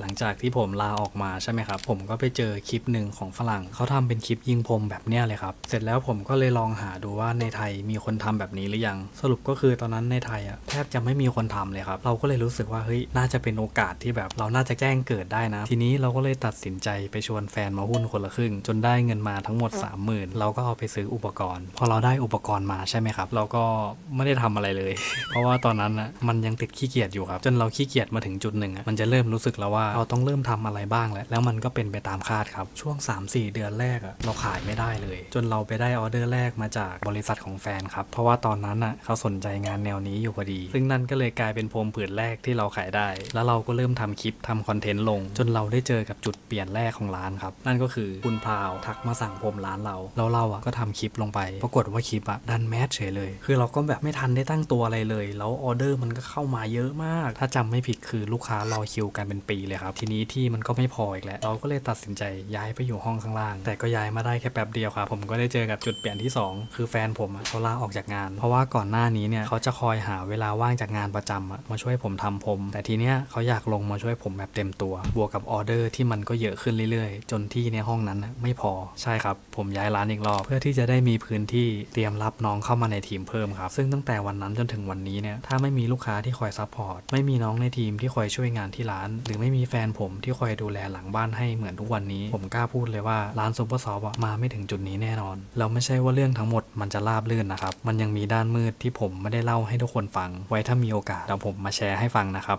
หลังจากที่ผมลาออกมาใช่ไหมครับ ผมก็ไปเจอคลิปหนึ่งของฝรั่งเขาทำเป็นคลิปยิงพรมแบบเนี้ยเลยครับ เสร็จแล้วผมก็เลยลองหาดูว่าในไทยมีคนทำแบบนี้หรือยัง สรุปก็คือตอนนั้นในไทยอะแทบจะไม่มีคนทำเลยครับ เราก็เลยรู้สึกว่าเฮ้ยน่าจะเป็นโอกาสที่แบบเราน่าจะแจ้งเกิดได้นะ ทีนี้เราก็เลยตัดสินใจไปชวนแฟนมาหุ้นคนละครึ่ง จนได้เงินมาทั้งหมด 30,000 เราก็เอาไปซื้ออุปกรณ์ พอเราได้อุปกรณ์มาใช่ไหมครับ เราก็ไม่ได้ทำอะไรเลย เพราะว่าตอนนั้นนะมันยังติดขี้เกียจอยู่ครับ จนเราขี้เกียจมาถึงจุดหนึ่งอะมันจะเริ่มรู้สึกแล้วว่าเราต้องเริ่มทำอะไรบ้างแล้วแล้วมันก็เป็นไปตามคาดครับ ช่วง 3-4 เดือนแรกอะเราขายไม่ได้เลย จนเราไปได้ออเดอร์แรกมาจากบริษัทของแฟนครับ เพราะว่าตอนนั้นอะเขาสนใจงานแนวนี้อยู่พอดี ซึ่งนั่นก็เลยกลายเป็นพรมผืนแรกที่เราขายได้ แล้วเราก็เริ่มทำคลิปทำคอนเทนต์ลง จนเราได้เจอกับจุดเปลี่ยนแรกของร้านครับ นั่นก็คือคุณพราวทักมาสั่งพรมร้านเราแล้วเราอะก็ทำคลิปลงไป ปรากฏว่าคลิปอะดันแมสเฉยเลย คือเราก็แบบไม่ทันได้ตั้งตัวอะไรเลย แล้วออเดอร์มันก็เข้ามาเยอะมาก ถ้าจำไม่ผิดคือลูกค้ารอคิวกันเป็นปีเลยครับ ทีนี้ที่มันก็ไม่พออีกแล้ว เราก็เลยตัดสินใจย้ายไปอยู่ห้องข้างล่าง แต่ก็ย้ายมาได้แค่แป๊บเดียวครับ ผมก็ได้เจอกับจุดเปลี่ยนที่สองคือแฟนผมเขาลาออกจากงาน เพราะว่าก่อนหน้านี้เนี่ยเขาจะคอยหาเวลาว่างจากงานประจำมาช่วยผมทำผม แต่ทีเนี้ยเขาอยากลงมาช่วยผมแบบเต็มตัว บวกกับออเดอร์ที่มันก็เยอะขึ้นเรื่อยๆ จนที่ในห้องนั้นไม่พอใช่ครับ ผมย้ายร้านอีกรอบเพื่อที่จะได้มีพื้นที่เตรียมรับน้องเข้ามาในทีมเพิ่มครับ ซึ่งตั้งแต่วันนั้นจนถึงวันนี้เนี่ยถ้าไม่มีลูกค้าที่คอยซัพพอร์ตไม่มีน้องในทีมที่คอยช่วยงานที่ร้าน หรือไม่มีีแฟนผมที่คอยดูแลหลังบ้านให้เหมือนทุกวันนี้ ผมกล้าพูดเลยว่าร้านซุปเปอร์ซอฟมาไม่ถึงจุดนี้แน่นอนแล้วไม่ใช่ว่าเรื่องทั้งหมดมันจะราบรื่นนะครับ มันยังมีด้านมืดที่ผมไม่ได้เล่าให้ทุกคนฟัง ไว้ถ้ามีโอกาสเดี๋ยวผมมาแชร์ให้ฟังนะครับ